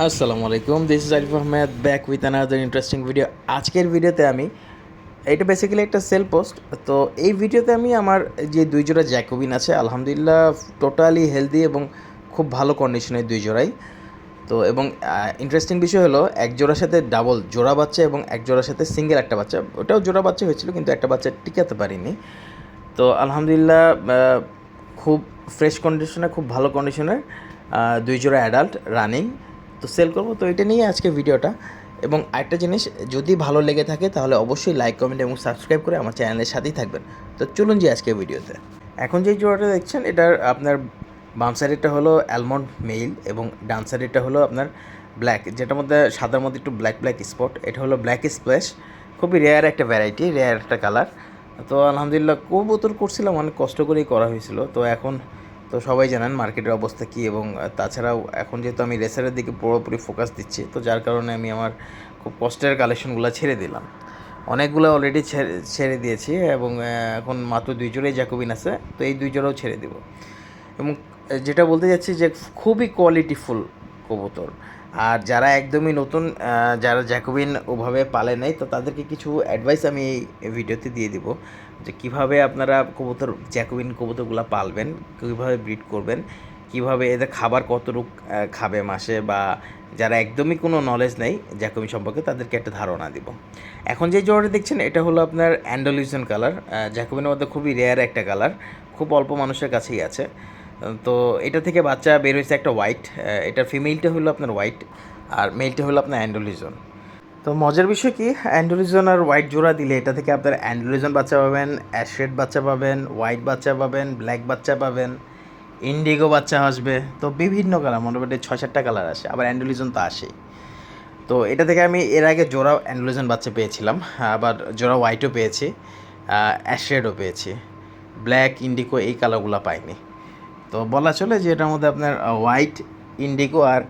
আসসালামু আলাইকুম this is Arif Ahmed back with another interesting video আজকের ভিডিওতে আমি, এটা বেসিক্যালি একটা সেল পোস্ট তো এই ভিডিওতে আমি আমার যে দুই জোড়া জ্যাকোবিন আছে, আলহামদুলিল্লাহ টোটালি হেলদি এবং খুব ভালো কন্ডিশনের দুই জোড়াই। তো এবং ইন্টারেস্টিং বিষয় হলো, এক জোড়ার সাথে ডাবল জোড়া বাচ্চা এবং এক জোড়ার সাথে সিঙ্গেল একটা বাচ্চা। ওটাও জোড়া বাচ্চা হয়েছিল, কিন্তু একটা বাচ্চা টিকাতে পারিনি। তো আলহামদুলিল্লাহ খুব ফ্রেশ কন্ডিশনে খুব ভালো কন্ডিশনের দুই জোড়া অ্যাডাল্ট রানিং তো সেল করব। তো এটা নিয়ে আজকে ভিডিওটা। এবং আরেকটা জিনিস, যদি ভালো লেগে থাকে তাহলে অবশ্যই লাইক কমেন্ট এবং সাবস্ক্রাইব করে আমার চ্যানেলের সাথেই থাকবেন। তো চলুন যে আজকে ভিডিওতে। এখন যে জোড়াটা দেখছেন, এটার আপনার বাম সাইডেরটা হলো অ্যালমন্ড মেইল এবং ডান সাইডেরটা হলো আপনার ব্ল্যাক যেটার মধ্যে সাদার মধ্যে একটু ব্ল্যাক ব্ল্যাক স্পট এটা হলো ব্ল্যাক স্প্ল্যাশ খুবই রেয়ার একটা ভ্যারাইটি রেয়ার একটা কালার তো আলহামদুলিল্লাহ কবুতর করছিলাম, অনেক কষ্ট করেই করা হয়েছিল। তো এখন তো সবাই জানেন মার্কেটের অবস্থা কী এবং তাছাড়াও এখন যেহেতু আমি রেসারের দিকে পুরোপুরি ফোকাস দিচ্ছি, তো যার কারণে আমি আমার খুব কষ্টের কালেকশনগুলো ছেড়ে দিলাম। অনেকগুলো অলরেডি ছেড়ে দিয়েছি এবং এখন মাত্র দুই জোড়াই জ্যাকোবিন আছে, তো এই দুই জোড়াও ছেড়ে দেবো। এবং যেটা বলতে যাচ্ছি যে খুবই কোয়ালিটিফুল কবুতর। আর যারা একদমই নতুন যারা জ্যাকোবিন ওভাবে পালে নাই, তো তাদেরকে কিছু অ্যাডভাইস আমি এই ভিডিওতে দিয়ে দিব। যে কীভাবে আপনারা কবুতর, জ্যাকোবিন কবুতরগুলো পালবেন, কীভাবে ব্রিড করবেন, কীভাবে এদের খাবার কতটুক খাবে মাসে বা যারা একদমই কোনো নলেজ নেই জ্যাকোবিন সম্পর্কে তাদেরকে একটা ধারণা দিব। এখন যে জোড়াটা দেখছেন, এটা হলো আপনার অ্যান্ডোলিউশন কালার জ্যাকোবিনের মধ্যে খুবই রেয়ার একটা কালার খুব অল্প মানুষের কাছেই আছে। তো এটা থেকে বাচ্চা বের হয়েছে একটা হোয়াইট এটার ফিমেলটা হলো আপনার হোয়াইট আর মেলটা হলো আপনার অ্যান্ডোলিজন তো মজার বিষয় কি অ্যান্ডোলিজন আর হোয়াইট জোড়া দিলে এটা থেকে আপনার অ্যান্ডোলিজন বাচ্চা পাবেন, অ্যাশেড বাচ্চা পাবেন, হোয়াইট বাচ্চা পাবেন, ব্ল্যাক বাচ্চা পাবেন, ইন্ডিগো বাচ্চা আসবে, তো বিভিন্ন কালার, মোটামুটি ছয় সাতটা কালার আসে, আবার অ্যান্ডোলিজন তো আসেই। তো এটা থেকে আমি এর আগে জোড়া অ্যান্ডোলিজন বাচ্চা পেয়েছিলাম, আবার জোড়া হোয়াইটও পেয়েছি অ্যাশেডও পেয়েছি, ব্ল্যাক, ইন্ডিগো এই কালারগুলো পাইনি। তো বলা চলে যে এটার মধ্যে আপনার হোয়াইট, ইন্ডিগো আর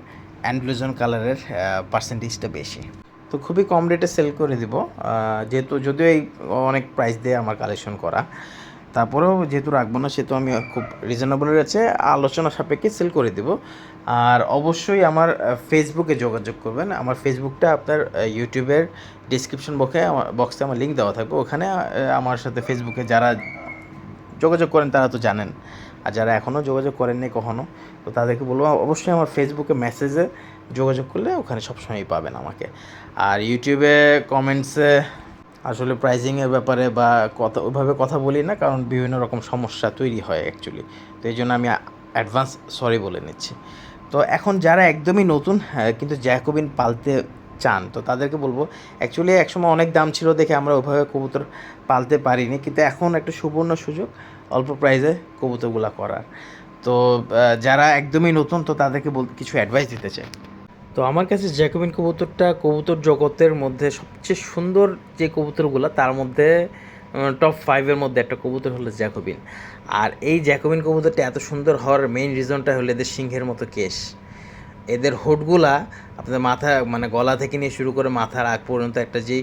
অ্যান্ড্লুজন কালারের পার্সেন্টেজটা বেশি। তো খুবই কম রেটে সেল করে দিব। যেহেতু যদিও এই অনেক প্রাইস দিয়ে আমার কালেকশন করা। তারপরেও যেহেতু রাখব না, সেহেতু আমি খুব রিজনেবল রয়েছে আলোচনা সাপেক্ষে সেল করে দিব। আর অবশ্যই আমার ফেসবুকে যোগাযোগ করবেন। আমার ফেসবুকটা আপনার ইউটিউবের ডিসক্রিপশন বক্সে আমার বক্সে আমার লিঙ্ক দেওয়া থাকবে। ওখানে আমার সাথে ফেসবুকে যারা যোগাযোগ করেন, তারা তো জানেন। আর যারা এখনও যোগাযোগ করেননি কখনো, তো তাদেরকে বলব, অবশ্যই আমার ফেসবুকে মেসেজে যোগাযোগ করলে ওখানে সবসময়ই পাবেন আমাকে। আর ইউটিউবে কমেন্টসে আসলে প্রাইজিংয়ের ব্যাপারে বা কথা, ওইভাবে কথা বলি না, কারণ বিভিন্ন রকম সমস্যা তৈরি হয় অ্যাকচুয়ালি তো এই জন্য আমি অ্যাডভান্স সরি বলে নিচ্ছি। তো এখন যারা একদমই নতুন কিন্তু জ্যাকোবিন পালতে চান, তো তাদেরকে বলব অ্যাকচুয়ালি একসময় অনেক দাম ছিল দেখে আমরা ওইভাবে কবুতর পালতে পারিনি, কিন্তু এখন একটা সুবর্ণ সুযোগ। অল্প প্রাইজে কবুতরগুলো করার। তো যারা একদমই নতুন, তো তাদেরকে কিছু অ্যাডভাইস দিতে চাই। তো আমার কাছে জ্যাকোবিন কবুতরটা কবুতর জগতের মধ্যে সবচেয়ে সুন্দর যে কবুতরগুলো, তার মধ্যে টপ ফাইভের মধ্যে একটা কবুতর হলো জ্যাকোবিন আর এই জ্যাকোবিন কবুতরটা এত সুন্দর হওয়ার মেইন রিজনটা হলো এদের সিংহের মতো কেশ। এদের হোটগুলা আপনাদের মাথা মানে গলা থেকে নিয়ে শুরু করে মাথার আগ পর্যন্ত একটা যেই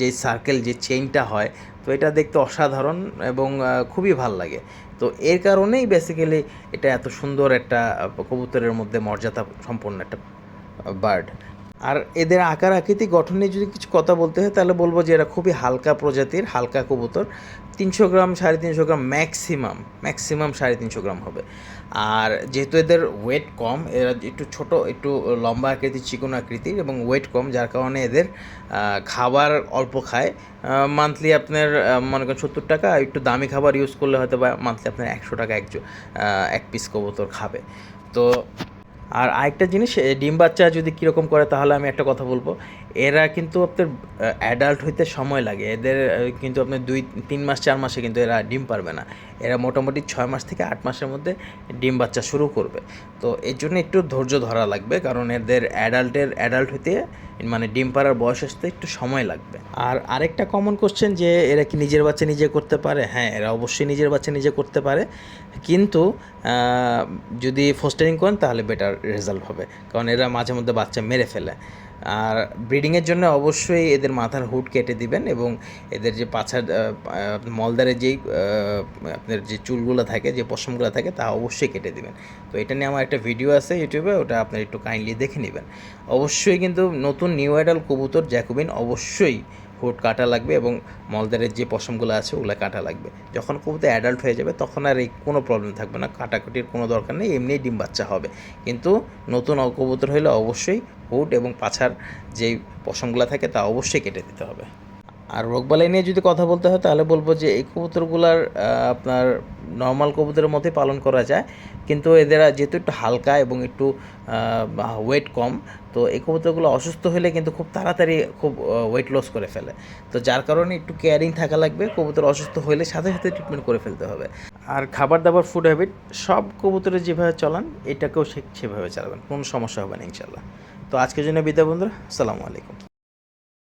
যে সার্কেল যে চেইনটা হয়, তো এটা দেখতে অসাধারণ এবং খুবই ভালো লাগে। তো এর কারণেই বেসিক্যালি এটা এত সুন্দর একটা কবুতরের মধ্যে মর্যাদা সম্পন্ন একটা বার্ড আর এদের আকার আকৃতি গঠনে যদি কিছু কথা বলতে হয়, তাহলে বলব যে এরা খুবই হালকা প্রজাতির, হালকা কবুতর। তিনশো গ্রাম সাড়ে তিনশো গ্রাম ম্যাক্সিমাম ম্যাক্সিমাম সাড়ে তিনশো গ্রাম হবে। আর যেহেতু এদের ওয়েট কম, এরা একটু ছোট, একটু লম্বা আকৃতির, চিকন আকৃতির এবং ওয়েট কম, যার কারণে এদের খাবার অল্প খায়। মান্থলি আপনার মনে করেন সত্তর টাকা একটু দামি খাবার ইউজ করলে হয়তো বা মান্থলি আপনার একশো টাকা এক জ- এক পিস কবুতর খাবে। তো আর আরেকটা জিনিস ডিম বাচ্চা যদি কীরকম করে, তাহলে আমি একটা কথা বলব। এরা কিন্তু আপনার অ্যাডাল্ট হইতে সময় লাগে। এদের কিন্তু আপনার দুই, তিন মাস, চার মাসে কিন্তু এরা ডিম পারবে না। এরা মোটামুটি ছয় মাস থেকে আট মাসের মধ্যে ডিম বাচ্চা শুরু করবে। তো এর জন্য একটু ধৈর্য ধরা লাগবে, কারণ এদের অ্যাডাল্টের অ্যাডাল্ট হইতে মানে ডিম পাড়ার বয়স আসতে একটু সময় লাগবে। আর আরেকটা কমন কোশ্চেন যে, এরা কি নিজের বাচ্চা নিজে করতে পারে? হ্যাঁ এরা অবশ্যই নিজের বাচ্চা নিজে করতে পারে। কিন্তু যদি ফোস্টারিং করেন, তাহলে বেটার রেজাল্ট হবে। কারণ এরা মাঝে মধ্যে বাচ্চা মেরে ফেলে। আর ব্রিডিংয়ের জন্য অবশ্যই এদের মাথার হুড কেটে দিবেন এবং এদের যে পাছার আহ, আহ, মলদারে যেই আপনার যে চুলগুলো থাকে যে পশমগুলো থাকে তা অবশ্যই কেটে দিবেন। তো এটা নিয়ে আমার একটা ভিডিও আছে ইউটিউবে ওটা আপনার একটু কাইন্ডলি দেখে নেবেন। অবশ্যই কিন্তু নতুন নিউ আইডাল কবুতর জ্যাকুবিন অবশ্যই হুড কাটা লাগবে এবং মলদারের যে পশমগুলো আছে ওগুলো কাটা লাগবে। যখন কবুতর অ্যাডাল্ট হয়ে যাবে তখন আর এই কোনো প্রবলেম থাকবে না, কাটাকুটির কোনো দরকার নেই, এমনিই ডিম বাচ্চা হবে। কিন্তু নতুন কবুতর হইলে অবশ্যই হুড এবং পাছার যেই পশমগুলো থাকে তা অবশ্যই কেটে দিতে হবে। আর রোগবালাই নিয়ে যদি কথা বলতে হয়, তাহলে বলব যে এই কবুতরগুলার আপনার নর্মাল কবুতরের মতোই পালন করা যায়। কিন্তু এদের যেহেতু একটু হালকা এবং একটু ওয়েট কম, তো এই কবুতরগুলো অসুস্থ হলে কিন্তু খুব তাড়াতাড়ি খুব ওয়েট লস করে ফেলে। তো যার কারণে একটু কেয়ারিং থাকা লাগবে, কবুতর অসুস্থ হলে সাথে সাথে ট্রিটমেন্ট করে ফেলতে হবে। আর খাবার দাবার ফুড হ্যাবিট সব কবুতরের যেভাবে চলান, এটাকেও সেভাবে চালাবেন, কোনো সমস্যা হবে না ইনশাল্লাহ তো আজকের জন্য বিদায় বন্ধুরা, আসসালামু আলাইকুম।